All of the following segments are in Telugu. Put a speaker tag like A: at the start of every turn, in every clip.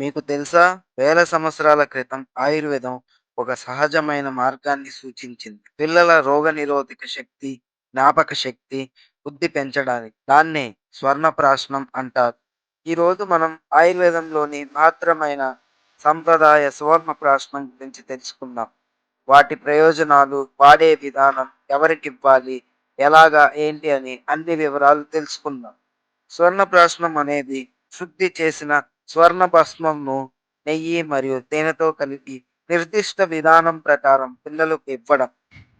A: మీకు తెలుసా? వేల సంవత్సరాల క్రితం ఆయుర్వేదం ఒక సహజమైన మార్గాన్ని సూచించింది. పిల్లల రోగనిరోధక శక్తి జ్ఞాపక శక్తి బుద్ధి పెంచడానికి దాన్నే స్వర్ణప్రాశనం అంటారు. ఈ రోజు మనం ఆయుర్వేదంలోని మాత్రమైన సంప్రదాయ సువర్ణప్రాశనం గురించి తెలుసుకుందాం. వాటి ప్రయోజనాలు వాడే విధానం ఎవరికి ఇవ్వాలి ఎలాగా ఏంటి అని అన్ని వివరాలు తెలుసుకుందాం. స్వర్ణ ప్రాశనం అనేది శుద్ధి చేసిన స్వర్ణ భస్మంను నెయ్యి మరియు తేనెతో కలిపి నిర్దిష్ట విధానం ప్రకారం పిల్లలకు ఇవ్వడం.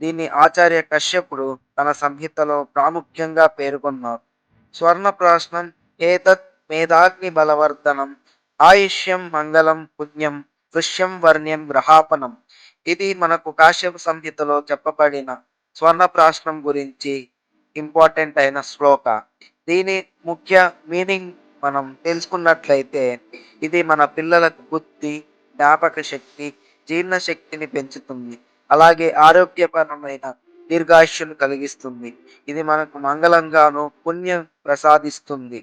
A: దీన్ని ఆచార్య కశ్యపుడు తన సంహితలో ప్రాముఖ్యంగా పేర్కొన్నారు. స్వర్ణ ప్రాశ్నం ఏతత్ మేధాగ్ని బలవర్ధనం ఆయుష్యం మంగళం పుణ్యం దృశ్యం వర్ణ్యం గ్రహాపనం. ఇది మనకు కాశ్యప సంహితలో చెప్పబడిన స్వర్ణ ప్రాశ్నం గురించి ఇంపార్టెంట్ అయిన శ్లోక. దీని ముఖ్య మీనింగ్ మనం తెలుసుకున్నట్లయితే ఇది మన పిల్లలకు బుద్ధి జ్ఞాపక శక్తి జీర్ణ శక్తిని పెంచుతుంది. అలాగే ఆరోగ్యపరమైన దీర్ఘాయుష్యను కలిగిస్తుంది. ఇది మనకు మంగళంగాను పుణ్యం ప్రసాదిస్తుంది.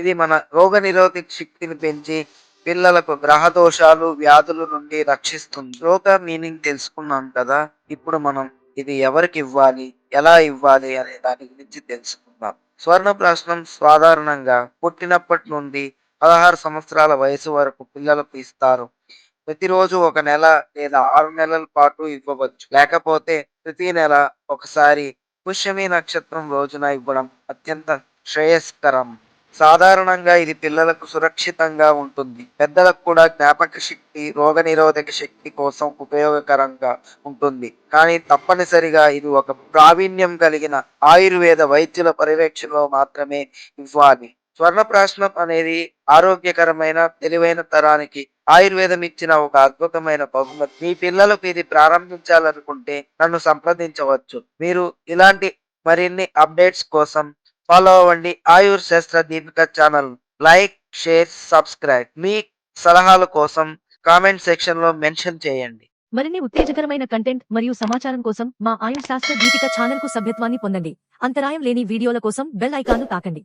A: ఇది మన రోగ నిరోధక శక్తిని పెంచి పిల్లలకు గ్రహ దోషాలు వ్యాధుల నుండి రక్షిస్తుంది. రోగ మీనింగ్ తెలుసుకున్నాం కదా ఇప్పుడు మనం ఇది ఎవరికి ఇవ్వాలి ఎలా ఇవ్వాలి అనే దాని గురించి తెలుసుకుందాం. స్వర్ణప్రాశనం సాధారణంగా పుట్టినప్పటి నుండి పదహారు సంవత్సరాల వయసు వరకు పిల్లలకు ఇస్తారు. ప్రతిరోజు ఒక నెల లేదా ఆరు నెలల పాటు ఇవ్వవచ్చు. లేకపోతే ప్రతి నెల ఒకసారి పుష్యమి నక్షత్రం రోజున ఇవ్వడం అత్యంత శ్రేయస్కరం. సాధారణంగా ఇది పిల్లలకు సురక్షితంగా ఉంటుంది. పెద్దలకు కూడా జ్ఞాపక శక్తి రోగ నిరోధక శక్తి కోసం ఉపయోగకరంగా ఉంటుంది. కానీ తప్పనిసరిగా ఇది ఒక ప్రావీణ్యం కలిగిన ఆయుర్వేద వైద్యుల పర్యవేక్షణలో మాత్రమే ఇవ్వాలి. స్వర్ణప్రాశనం అనేది ఆరోగ్యకరమైన తెలివైన తరానికి ఆయుర్వేదం ఇచ్చిన ఒక అద్భుతమైన బహుమతి. మీ పిల్లలకు ఇది ప్రారంభించాలనుకుంటే నన్ను సంప్రదించవచ్చు. మీరు ఇలాంటి మరిన్ని అప్డేట్స్ కోసం ఫాలో అవ్వండి. Ayur Shastra Deepika channel. Like share subscribe మీ సలహాల కోసం కామెంట్ సెక్షన్లో మెన్షన్ చేయండి.
B: మరిన్ని ఉత్తేజకరమైన కంటెంట్ మరియు సమాచారం కోసం మా ఆయుర్ శాస్త్ర దీపిక ఛానల్కు సభ్యత్వాన్ని పొందండి. అంతరాయం లేని వీడియోల కోసం బెల్ ఐకాన్ను తాకండి.